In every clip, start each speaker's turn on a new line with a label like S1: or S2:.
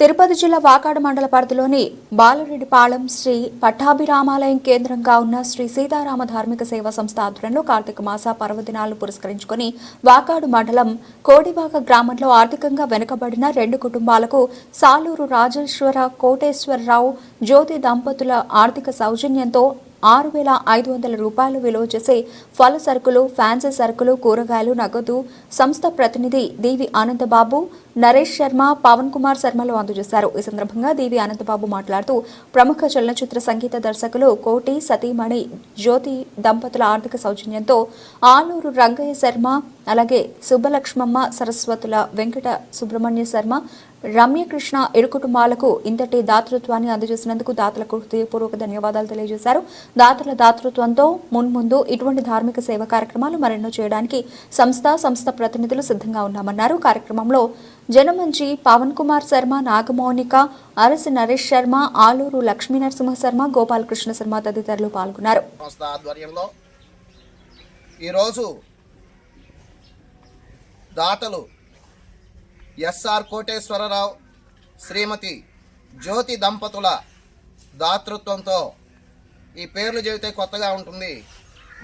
S1: తిరుపతి జిల్లా వాకాడు మండల పరిధిలోని బాలరెడ్డిపాళెం శ్రీ పట్టాభిరామాలయం కేంద్రంగా ఉన్న శ్రీ సీతారామ ధార్మిక సేవా సంస్థ ఆధ్వర్యంలో కార్తీక మాస పర్వదినాలను పురస్కరించుకుని వాకాడు మండలం కోడివాక గ్రామంలో ఆర్థికంగా వెనుకబడిన రెండు కుటుంబాలకు సాలూరు రాజేశ్వర కోటేశ్వరరావు జ్యోతి దంపతుల ఆర్థిక సౌజన్యంతో ఆరు వేల ఐదు వందల రూపాయలు విలువ చేసే ఫల సరుకులు ఫ్యాన్సీ సరుకులు కూరగాయలు నగదు సంస్థ ప్రతినిధి దేవి ఆనందబాబు నరేష్ శర్మ పవన్ కుమార్ శర్మలు అందజేశారు. ఈ సందర్భంగా దేవి అనంతబాబు మాట్లాడుతూ ప్రముఖ చలనచిత్ర సంగీత దర్శకులు కోటి సతీమణి జ్యోతి దంపతుల ఆర్థిక సౌజన్యంతో ఆలూరు రంగయ్య శర్మ అలాగే సుబ్బలక్ష్మమ్మ సరస్వతుల వెంకట సుబ్రహ్మణ్య శర్మ రమ్యకృష్ణ ఇరు కుటుంబాలకు ఇంతటి దాతృత్వాన్ని అందజేసినందుకు దాతలకు హృదయపూర్వక ధన్యవాదాలు తెలియజేశారు. దాతల దాతృత్వంతో మున్ముందు ఇటువంటి ధార్మిక సేవ కార్యక్రమాలు మరెన్నో చేయడానికి సంస్థ సంస్థ ప్రతినిధులు సిద్ధంగా ఉన్నామన్నారు. కార్యక్రమంలో జనమంచి పవన్ కుమార్ శర్మ నాగమౌనిక అరసి నరేష్ శర్మ ఆలూరు లక్ష్మీ నరసింహ శర్మ గోపాలకృష్ణ శర్మ తదితరులు పాల్గొన్నారు.
S2: ఆధ్వర్యంలో ఈరోజు దాతలు ఎస్ఆర్ కోటేశ్వరరావు శ్రీమతి జ్యోతి దంపతుల దాతృత్వంతో ఈ పేర్లు చెబితే కొత్తగా ఉంటుంది.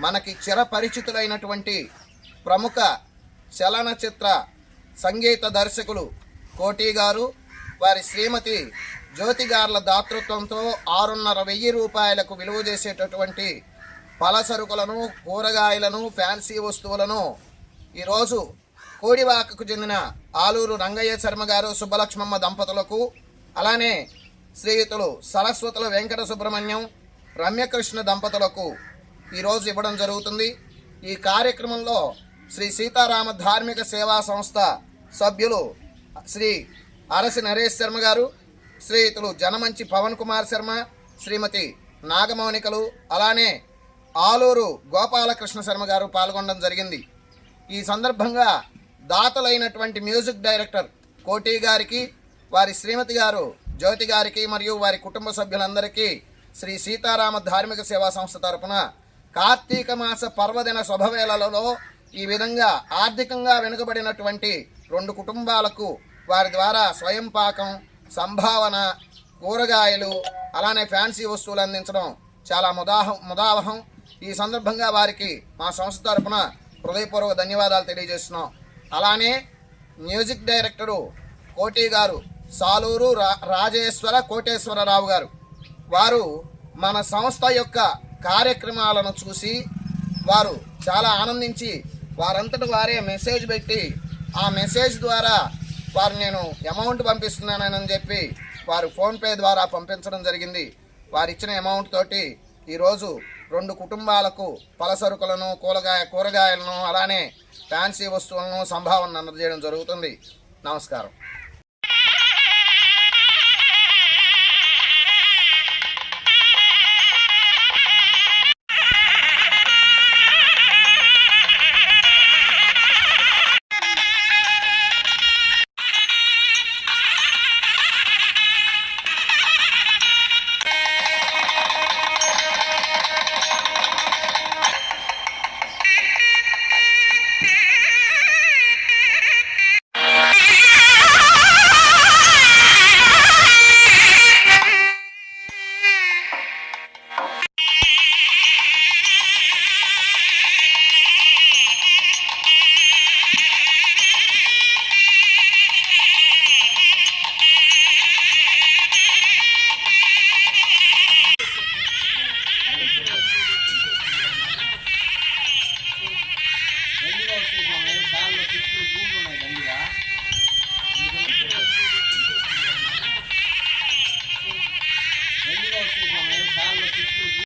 S2: మనకి చిరపరిచితులైనటువంటి ప్రముఖ చలనచిత్ర సంగీత దర్శకులు కోటి గారు వారి శ్రీమతి జ్యోతి గార్ల దాతృత్వంతో ఆరున్నర వెయ్యి రూపాయలకు విలువ చేసేటటువంటి పల సరుకులను కూరగాయలను ఫ్యాన్సీ వస్తువులను ఈరోజు కోడివాకకు చెందిన ఆలూరు రంగయ్య శర్మ గారు సుబ్బలక్ష్మమ్మ దంపతులకు అలానే శ్రీయుతులు సరస్వతుల వెంకట సుబ్రహ్మణ్యం రమ్యకృష్ణ దంపతులకు ఈరోజు ఇవ్వడం జరుగుతుంది. ఈ కార్యక్రమంలో శ్రీ సీతారామ ధార్మిక సేవా సంస్థ సభ్యులు శ్రీ అరసి నరేష్ శర్మ గారు శ్రీయుతులు జనమంచి పవన్ కుమార్ శర్మ శ్రీమతి నాగమౌనికలు అలానే ఆలూరు గోపాలకృష్ణ శర్మ గారు పాల్గొనడం జరిగింది. ఈ సందర్భంగా దాతలైనటువంటి మ్యూజిక్ డైరెక్టర్ కోటి గారికి వారి శ్రీమతి గారు జ్యోతి గారికి మరియు వారి కుటుంబ సభ్యులందరికీ శ్రీ సీతారామ ధార్మిక సేవా సంస్థ తరపున కార్తీక మాస పర్వదిన శుభవేళలలో ఈ విధంగా ఆర్థికంగా వెనుకబడినటువంటి రెండు కుటుంబాలకు వారి ద్వారా స్వయం పాకం సంభావన కూరగాయలు అలానే ఫ్యాన్సీ వస్తువులు అందించడం చాలా ముదాహం ముదావహం. ఈ సందర్భంగా వారికి మా సంస్థ తరఫున హృదయపూర్వక ధన్యవాదాలు తెలియజేస్తున్నాం. అలానే మ్యూజిక్ డైరెక్టరు కోటి గారు సాలూరు రా రాజేశ్వర కోటేశ్వరరావు గారు వారు మన సంస్థ యొక్క కార్యక్రమాలను చూసి వారు చాలా ఆనందించి వారంతటి వారే మెసేజ్ పెట్టి ఆ మెసేజ్ ద్వారా వారు నేను అమౌంట్ పంపిస్తున్నానని చెప్పి వారు ఫోన్పే ద్వారా పంపించడం జరిగింది. వారు ఇచ్చిన అమౌంట్ తోటి ఈరోజు రెండు కుటుంబాలకు పలసరుకులను కూరగాయ కూరగాయలను అలానే ఫ్యాన్సీ వస్తువులను సంభావన అందజేయడం జరుగుతుంది. నమస్కారం.